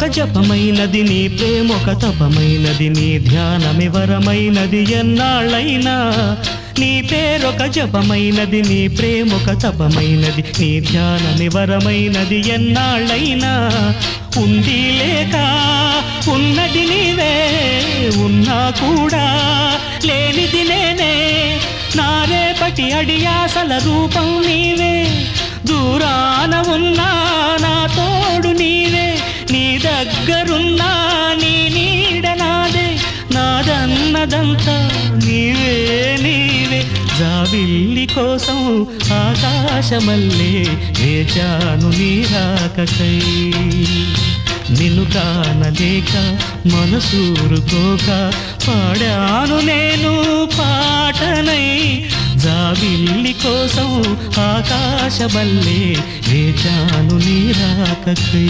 ఒక జపమైనది నీ ప్రేమొక తపమైనది నీ ధ్యానమివరమైనది ఎన్నాళ్ళైనా. నీ పేరొక జపమైనది నీ ప్రేమొక తపమైనది నీ ధ్యానమివరమైనది ఎన్నాళ్ళైనా. ఉంది లేక ఉన్నది నీవే ఉన్నా కూడా లేనిది నేనే. నా రేపటి అడియాసల రూపం నీవే. దూరాన దగ్గరున్నా నీ నీడ నాదే నాదన్నదంతా నీవే నీవే. జాబిల్లి కోసం ఆకాశమల్లే వేచాను నీ రాకకై. నిన్ను కానలేక మనసూరుకోక పాడాను నేను పాటనై. జాబిల్లి కోసం ఆకాశమల్లే వేచాను నీ రాకకై.